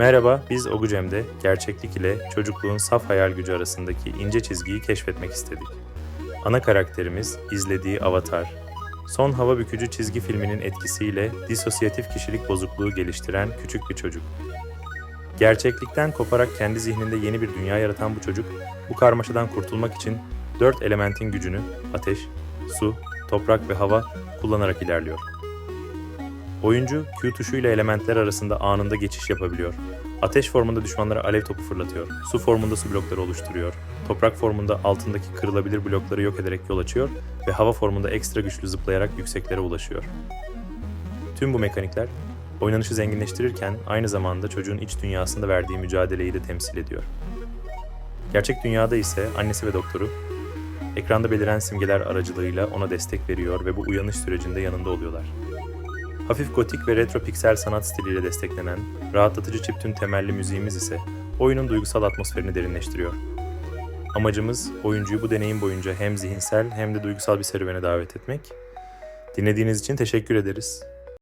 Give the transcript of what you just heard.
Merhaba, biz Ogucem'de gerçeklik ile çocukluğun saf hayal gücü arasındaki ince çizgiyi keşfetmek istedik. Ana karakterimiz izlediği Avatar, son hava bükücü çizgi filminin etkisiyle disosyatif kişilik bozukluğu geliştiren küçük bir çocuk. Gerçeklikten koparak kendi zihninde yeni bir dünya yaratan bu çocuk, bu karmaşadan kurtulmak için dört elementin gücünü ateş, su, toprak ve hava kullanarak ilerliyor. Oyuncu Q tuşuyla elementler arasında anında geçiş yapabiliyor. Ateş formunda düşmanlara alev topu fırlatıyor. Su formunda su blokları oluşturuyor. Toprak formunda altındaki kırılabilir blokları yok ederek yol açıyor ve hava formunda ekstra güçlü zıplayarak yükseklere ulaşıyor. Tüm bu mekanikler oynanışı zenginleştirirken aynı zamanda çocuğun iç dünyasında verdiği mücadeleyi de temsil ediyor. Gerçek dünyada ise annesi ve doktoru ekranda beliren simgeler aracılığıyla ona destek veriyor ve bu uyanış sürecinde yanında oluyorlar. Hafif gotik ve retro piksel sanat stiliyle desteklenen, rahatlatıcı chiptune temelli müziğimiz ise oyunun duygusal atmosferini derinleştiriyor. Amacımız oyuncuyu bu deneyim boyunca hem zihinsel hem de duygusal bir serüvene davet etmek. Dinlediğiniz için teşekkür ederiz.